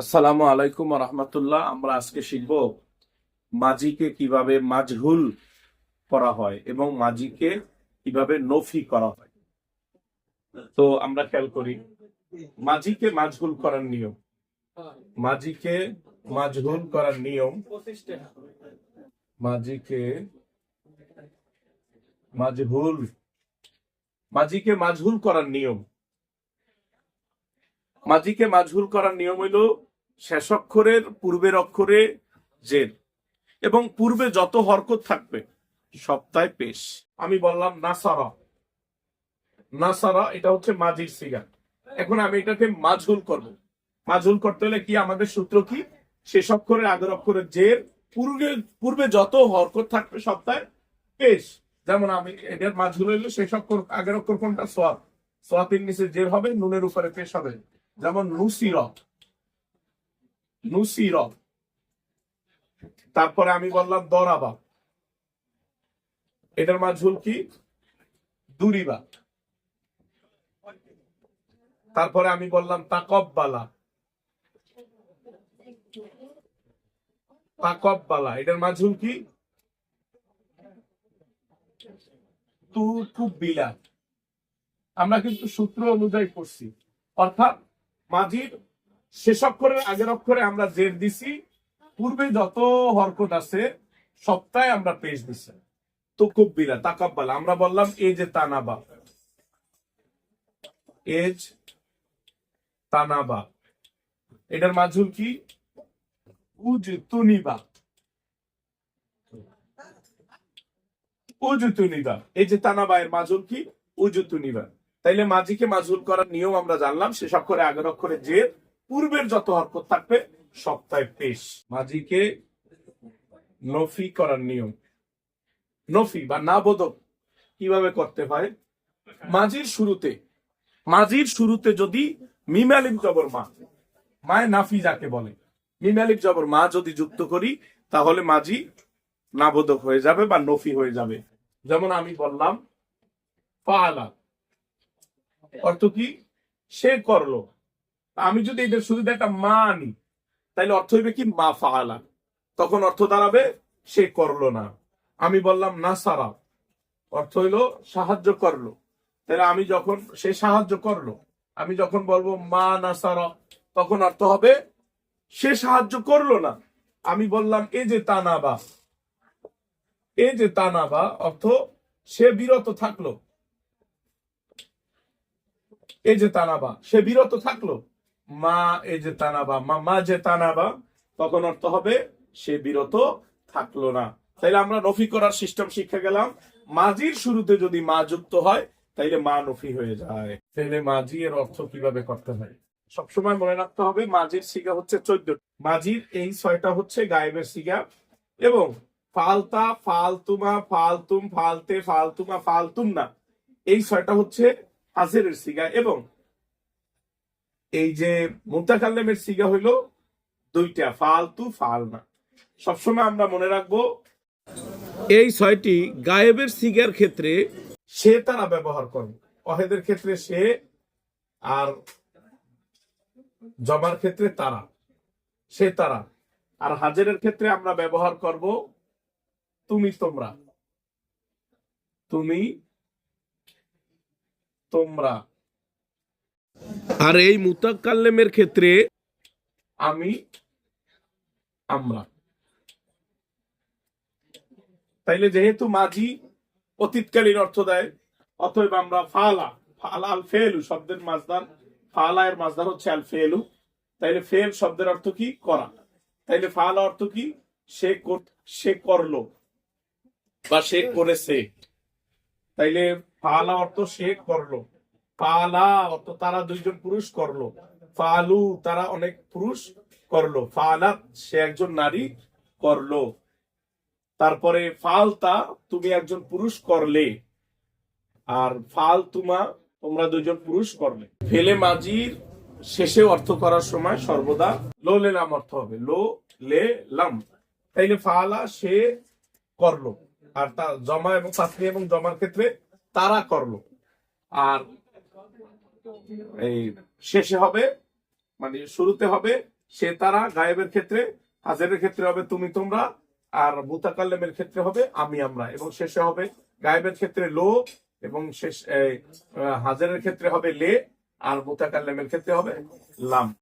আসসালামু আলাইকুম রহমতুল্লাহ। আমরা আজকে শিখব মাজিকে কীভাবে মাজহুল করা হয় এবং মাজিকে কীভাবে নফি করা হয়। তো আমরা খেয়াল করি, মাজিকে মাজহুল করার নিয়ম। মাজিকে মাজহুল করার নিয়ম, মাজিকে মাজহুল মাজিকে মাজহুল করার নিয়ম। মাজিকে মাজহুল করার নিয়ম হইল শেষ অক্ষরের, পূর্বের অক্ষরে জের। এবং পূর্বে যত হরকত থাকবে সপ্তাহে পেশ। আমি বললাম, নাসারা। নাসারা, এটা হচ্ছে মাজির সিগা। এখন আমি এটাকে মাজহুল করব। মাজহুল করতে হলে কি, আমাদের সূত্র কি? শেষ অক্ষরের আগের অক্ষরের জের, পূর্বে পূর্বে যত হরকত থাকবে সপ্তাহে পেশ। যেমন আমি এটার মাজহুল হইল শেষ অক্ষর, আগের অক্ষর কোনটা? সোয়াব সোয়াতের নিচে জের হবে, নুনের উপরে পেশ হবে। যেমন নুসির নুসির তারপরে আমি বললাম দরাবা এটার মাঝুল কি? দুরিবা তারপরে আমি বললাম, তাকব্বালা। তাকব্বালা। এটার মাঝুল কি? তু কুব্বিলা আমরা কিন্তু সূত্র অনুযায়ী করছি অর্থাৎ মাঝির শেষ অক্ষরের আগের অক্ষরে আমরা জের দিছি। পূর্বে যত হরকত আছে, সপ্তাহে আমরা পেশ দিছি। তো কুব্বিলা তাকাব্বালা। আমরা বললাম, এই যে তানাবা। এজ, তানাবা। এটার মাঝুল কি? উজ তুনিবা উজ তুনিবা এই যে তানাবা, এর মাঝুল কি? উজ তুনিবা তাইলে মাঝিকে মাজহুল করার নিয়ম আমরা জানলাম শেষ অক্ষরে আগের অক্ষরে যে পূর্বের যত হরকত থাকবে সপ্তাহে পেশ। মাঝিকে নফি করার নিয়ম। নফি বা না বোধক কীভাবে করতে হয়? মাঝির শুরুতে মাঝির শুরুতে যদি মিমালিম জবর মা, মায় নাফি যাকে বলে মিমালিম জবর মা যদি যুক্ত করি, তাহলে মাঝি নাবোধক হয়ে যাবে বা নফি হয়ে যাবে। যেমন আমি বললাম পালা অর্থ কি? সে করল। আমি যদি এটা শুধু একটা মা আনি তাহলে অর্থ হইবে কি? মা ফালা। তখন অর্থ দাঁড়াবে, সে করল না। আমি বললাম, না সারা। অর্থ হইল, সাহায্য করল। তাহলে আমি যখন, সে সাহায্য করল, আমি যখন বলব, মা না সারা, তখন অর্থ হবে, সে সাহায্য করল না। আমি বললাম এ যে তানাবা। এ যে তানাবা, অর্থ সে বিরত থাকল। এ যে তানাবা, সে বিরত থাকল। মা এই যে তানাবা মা মা যে তানাবা তখন অর্থ হবে সে বিরত থাকল না। তাইলে আমরা নফি করার সিস্টেম শিখে গেলাম। মাজির শুরুতে যদি মা যুক্ত হয়, তাইলে মা নফি হয়ে যায়। তাইলে মাঝি এর অর্থ কীভাবে করতে হয়? সবসময় মনে রাখতে হবে মাঝির সিগা হচ্ছে চোদ্দ। মাঝির এই ছয়টা হচ্ছে গায়েবের সিগা এবং ফালতা, ফালতুমা, ফালতুম, ফালতে, ফালতুমা, ফালতুম না। এই ছয়টা হচ্ছে হাজিরের সিগা এবং এই যে মুতাকাল্লেমের সিগা হইল দুইটা, ফালতু ফালনা। সবসময় আমরা মনে রাখব, এই ছয়টি গায়েবের সিগার ক্ষেত্রে সে তারা ব্যবহার করবে অহেদের ক্ষেত্রে সে আর জমার ক্ষেত্রে তারা। সে তারা। আর হাজারের ক্ষেত্রে আমরা ব্যবহার করব, তুমি তোমরা। তুমি তোমরা। আর এই মুতাকাল্লেমের ক্ষেত্রে আমি, আমরা। তাইলে যেহেতু মাঝি অতীতকালীন অর্থ দেয়, অতএব আমরা ফালা ফালা আল ফেলু শব্দের মাজদার ফালা এর মাজদার হচ্ছে আল ফেলু। তাইলে ফেল শব্দের অর্থ কি? করা। তাইলে ফালা অর্থ কি? সে সে করল বা সে করেছে। তাইলে ফালা অর্থ সে করল। ফালা, অর্থ তারা দুইজন পুরুষ করল। ফালু, তারা অনেক পুরুষ করল। ফালা, সে একজন নারী করল। তারপরে ফালতা, তুমি একজন পুরুষ করলে। আর ফাল তুমা তোমরা দুজন পুরুষ করলে। ফেলে মাজির শেষে অর্থ করার সময় সর্বদা লো লাম অর্থ হবে। লো লে লাম। তাইলে ফালা সে করল। আর তা জমা এবং তাসনি এবং জমার ক্ষেত্রে তারা করল। আর এই শেষে হবে মানে শুরুতে হবে, সে তারা গায়েবের ক্ষেত্রে, হাজারের ক্ষেত্রে হবে তুমি তোমরা, আর মুতাকাল্লেমের ক্ষেত্রে হবে আমি আমরা। এবং শেষে হবে গায়েবের ক্ষেত্রে লো, এবং শেষ হাজারের ক্ষেত্রে হবে লে, আর মুতাকাল্লেমের ক্ষেত্রে হবে লাম।